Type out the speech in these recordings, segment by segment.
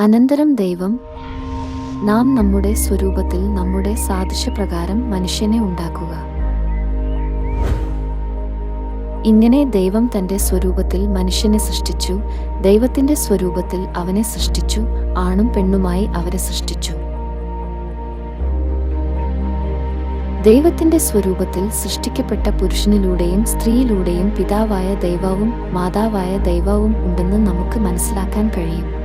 അനന്തരം ദൈവം നാം നമ്മുടെ സ്വരൂപത്തിൽ നമ്മുടെ സാദൃശ്യപ്രകാരം മനുഷ്യനെ ഉണ്ടാക്കുക. ഇങ്ങനെ ദൈവം തന്റെ സ്വരൂപത്തിൽ മനുഷ്യനെ സൃഷ്ടിച്ചു ദൈവത്തിന്റെ സ്വരൂപത്തിൽ അവനെ സൃഷ്ടിച്ചു ആണും പെണ്ണുമായി അവരെ സൃഷ്ടിച്ചു. ദൈവത്തിന്റെ സ്വരൂപത്തിൽ സൃഷ്ടിക്കപ്പെട്ട പുരുഷനിലൂടെയും സ്ത്രീയിലൂടെയും പിതാവായ ദൈവവും മാതാവായ ദൈവവും ഉണ്ടെന്ന് നമുക്ക് മനസ്സിലാക്കാൻ കഴിയും.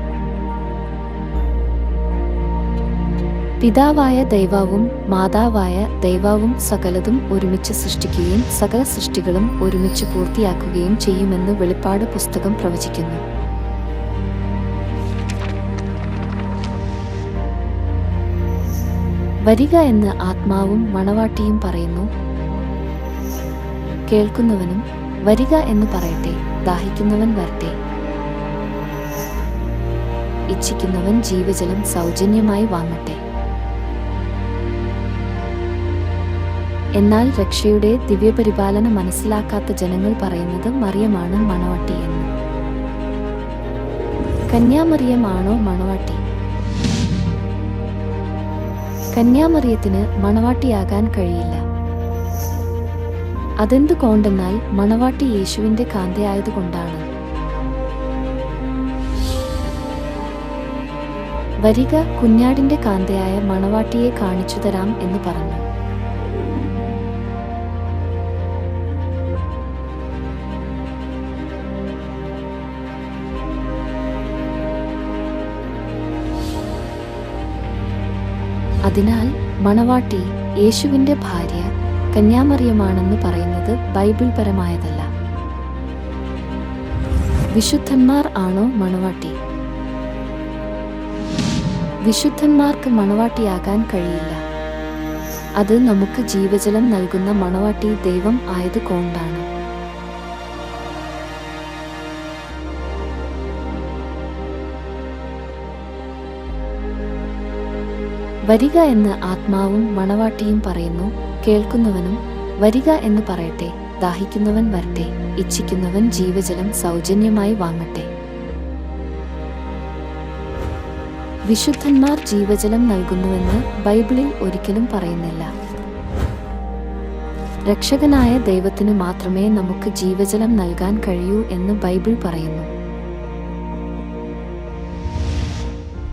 പിതാവായ ദൈവവും മാതാവായ ദൈവവും സകലതും ഒരുമിച്ച് സൃഷ്ടിക്കുകയും സകല സൃഷ്ടികളും ഒരുമിച്ച് പൂർത്തിയാക്കുകയും ചെയ്യുമെന്ന് വെളിപ്പാട് പുസ്തകം പ്രവചിക്കുന്നു. വരിക എന്ന് ആത്മാവും മണവാട്ടിയും പറയുന്നു. കേൾക്കുന്നവനും വരിക എന്ന് പറയട്ടെ ദാഹിക്കുന്നവൻ വരട്ടെ. ഇച്ഛിക്കുന്നവൻ ജീവജലം സൗജന്യമായി വാങ്ങട്ടെ. എന്നാൽ രക്ഷയുടെ ദിവ്യപരിപാലനം മനസ്സിലാക്കാത്ത ജനങ്ങൾ പറയുന്നത് മറിയമാണ് മണവാട്ടി എന്ന്. കന്യാമറിയമാണോ മണവാട്ടി? കന്യാമറിയത്തിന് മണവാട്ടിയാകാൻ കഴിയില്ല. അതെന്തുകൊണ്ടെന്നാൽ മണവാട്ടി യേശുവിന്റെ കാന്തയായതുകൊണ്ടാണ്. വരിക കുഞ്ഞാടിന്റെ കാന്തയായ മണവാട്ടിയെ കാണിച്ചു തരാം എന്ന് പറഞ്ഞു. അതിനാൽ മണവാട്ടി യേശുവിന്റെ ഭാര്യ കന്യാമറിയമാണെന്ന് പറയുന്നത് ബൈബിൾ പരമായതല്ല വിശുദ്ധന്മാർ ആണോ മണവാട്ടി? വിശുദ്ധന്മാർക്ക് മണവാട്ടിയാകാൻ കഴിയില്ല. അത് നമുക്ക് ജീവജലം നൽകുന്ന മണവാട്ടി ദൈവം ആയതുകൊണ്ടാണ്. വരിക എന്ന് ആത്മാവും മണവാട്ടിയും പറയുന്നു കേൾക്കുന്നവനും വരിക എന്ന് പറയട്ടെ ദാഹിക്കുന്നവൻ വരട്ടെ ഇച്ഛിക്കുന്നവൻ ജീവജലം സൗജന്യമായി വാങ്ങട്ടെ. വിശുദ്ധന്മാർ ജീവജലം നൽകുന്നുവെന്ന് ബൈബിളിൽ ഒരിക്കലും പറയുന്നില്ല. രക്ഷകനായ ദൈവത്തിനു മാത്രമേ നമുക്ക് ജീവജലം നൽകാൻ കഴിയൂ എന്ന് ബൈബിൾ പറയുന്നു.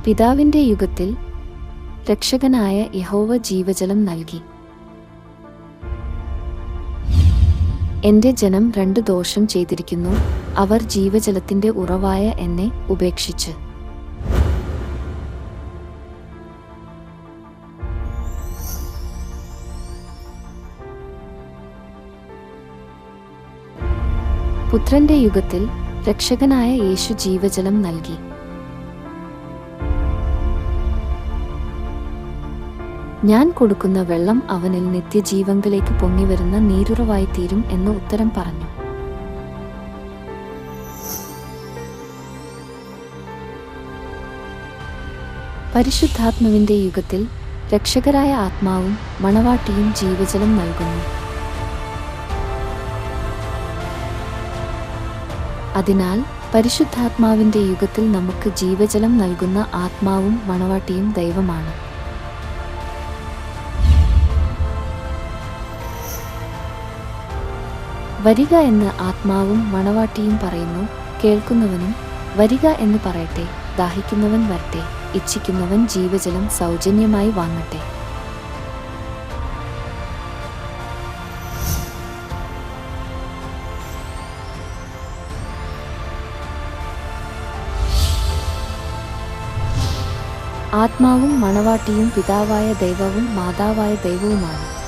പിതാവിന്റെ യുഗത്തിൽ രക്ഷകനായ യഹോവ ജീവജലം നൽകി. എന്റെ ജനം രണ്ടു ദോഷം ചെയ്തിരിക്കുന്നു അവർ ജീവജലത്തിന്റെ ഉറവായ എന്നെ ഉപേക്ഷിച്ച്. പുത്രന്റെ യുഗത്തിൽ രക്ഷകനായ യേശു ജീവജലം നൽകി. ഞാൻ കൊടുക്കുന്ന വെള്ളം അവനിൽ നിത്യജീവങ്കിലേക്ക് പൊങ്ങിവരുന്ന നീരുറവായി തീരും എന്ന് ഉത്തരം പറഞ്ഞു. പരിശുദ്ധാത്മാവിന്റെ യുഗത്തിൽ രക്ഷകരായ ആത്മാവും മണവാട്ടിയും ജീവജലം നൽകുന്നു. അതിനാൽ പരിശുദ്ധാത്മാവിന്റെ യുഗത്തിൽ നമുക്ക് ജീവജലം നൽകുന്ന ആത്മാവും മണവാട്ടിയും ദൈവമാണ്. വരിക എന്ന് ആത്മാവും മണവാട്ടിയും പറയുന്നു കേൾക്കുന്നവനും വരിക എന്ന് പറയട്ടെ ദാഹിക്കുന്നവൻ വരട്ടെ ഇച്ഛിക്കുന്നവൻ ജീവജലം സൗജന്യമായി വാങ്ങട്ടെ. ആത്മാവും മണവാട്ടിയും പിതാവായ ദൈവവും മാതാവായ ദൈവവുമാണ്.